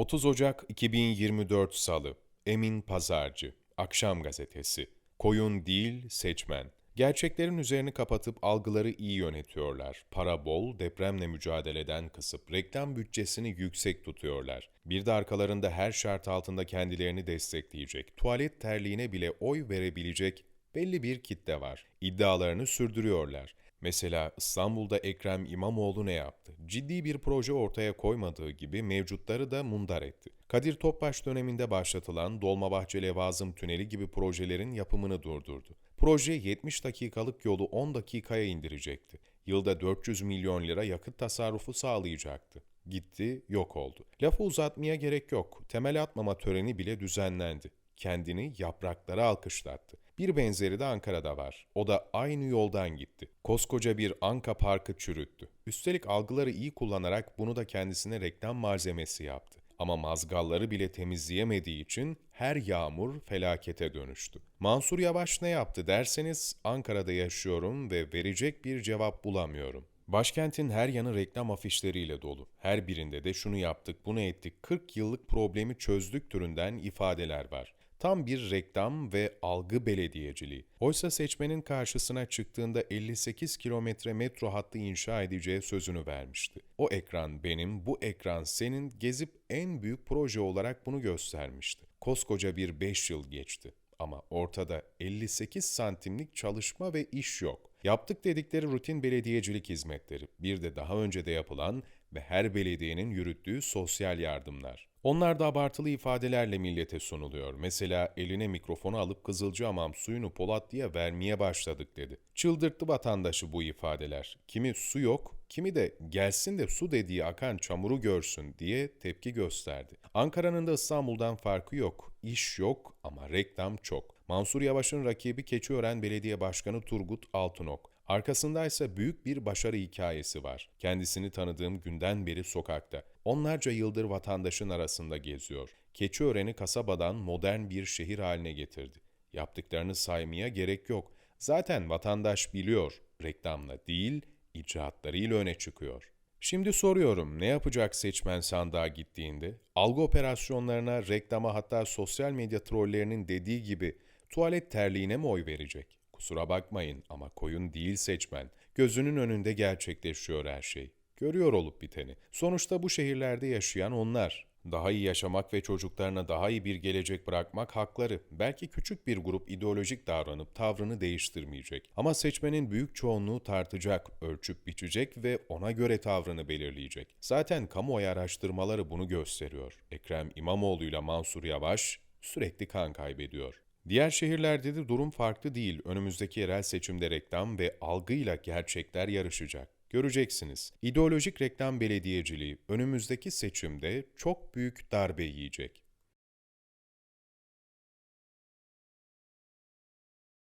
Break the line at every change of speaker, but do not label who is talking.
30 Ocak 2024 Salı Emin Pazarcı Akşam Gazetesi Koyun değil, seçmen. Gerçeklerin üzerini kapatıp algıları iyi yönetiyorlar. Para bol, depremle mücadeleden kısıp reklam bütçesini yüksek tutuyorlar. Bir de arkalarında her şart altında kendilerini destekleyecek, tuvalet terliğine bile oy verebilecek belli bir kitle var. İddialarını sürdürüyorlar. Mesela İstanbul'da Ekrem İmamoğlu ne yaptı? Ciddi bir proje ortaya koymadığı gibi mevcutları da mundar etti. Kadir Topbaş döneminde başlatılan Dolmabahçe Levazım Tüneli gibi projelerin yapımını durdurdu. Proje 70 dakikalık yolu 10 dakikaya indirecekti. Yılda 400 milyon lira yakıt tasarrufu sağlayacaktı. Gitti, yok oldu. Lafı uzatmaya gerek yok. Temel atmama töreni bile düzenlendi. Kendini yapraklara alkışlattı. Bir benzeri de Ankara'da var. O da aynı yoldan gitti. Koskoca bir Anka Parkı çürüttü. Üstelik algıları iyi kullanarak bunu da kendisine reklam malzemesi yaptı. Ama mazgalları bile temizleyemediği için her yağmur felakete dönüştü. Mansur Yavaş ne yaptı derseniz Ankara'da yaşıyorum ve verecek bir cevap bulamıyorum. Başkentin her yanı reklam afişleriyle dolu. Her birinde de şunu yaptık, bunu ettik, 40 yıllık problemi çözdük türünden ifadeler var. Tam bir reklam ve algı belediyeciliği. Oysa seçmenin karşısına çıktığında 58 kilometre metro hattı inşa edeceği sözünü vermişti. O ekran benim, bu ekran senin gezip en büyük proje olarak bunu göstermişti. Koskoca bir 5 yıl geçti. Ama ortada 58 santimlik çalışma ve iş yok. Yaptık dedikleri rutin belediyecilik hizmetleri, bir de daha önce de yapılan ve her belediyenin yürüttüğü sosyal yardımlar. Onlar da abartılı ifadelerle millete sunuluyor. Mesela eline mikrofonu alıp Kızılcahamam suyunu Polatlı'ya vermeye başladık dedi. Çıldırttı vatandaşı bu ifadeler. Kimi su yok, kimi de gelsin de su dediği akan çamuru görsün diye tepki gösterdi. Ankara'nın da İstanbul'dan farkı yok. İş yok ama reklam çok. Mansur Yavaş'ın rakibi Keçiören Belediye Başkanı Turgut Altınok. Arkasındaysa büyük bir başarı hikayesi var. Kendisini tanıdığım günden beri sokakta. Onlarca yıldır vatandaşın arasında geziyor. Keçiören'i kasabadan modern bir şehir haline getirdi. Yaptıklarını saymaya gerek yok. Zaten vatandaş biliyor. Reklamla değil, icraatlarıyla öne çıkıyor. Şimdi soruyorum ne yapacak seçmen sandığa gittiğinde? Algı operasyonlarına, reklama hatta sosyal medya trollerinin dediği gibi tuvalet terliğine mi oy verecek? Kusura bakmayın ama koyun değil seçmen. Gözünün önünde gerçekleşiyor her şey. Görüyor olup biteni. Sonuçta bu şehirlerde yaşayan onlar. Daha iyi yaşamak ve çocuklarına daha iyi bir gelecek bırakmak hakları. Belki küçük bir grup ideolojik davranıp tavrını değiştirmeyecek. Ama seçmenin büyük çoğunluğu tartacak, ölçüp biçecek ve ona göre tavrını belirleyecek. Zaten kamuoyu araştırmaları bunu gösteriyor. Ekrem İmamoğlu ile Mansur Yavaş sürekli kan kaybediyor. Diğer şehirlerde de durum farklı değil. Önümüzdeki yerel seçimde reklam ve algıyla gerçekler yarışacak. Göreceksiniz. İdeolojik reklam belediyeciliği önümüzdeki seçimde çok büyük darbe yiyecek.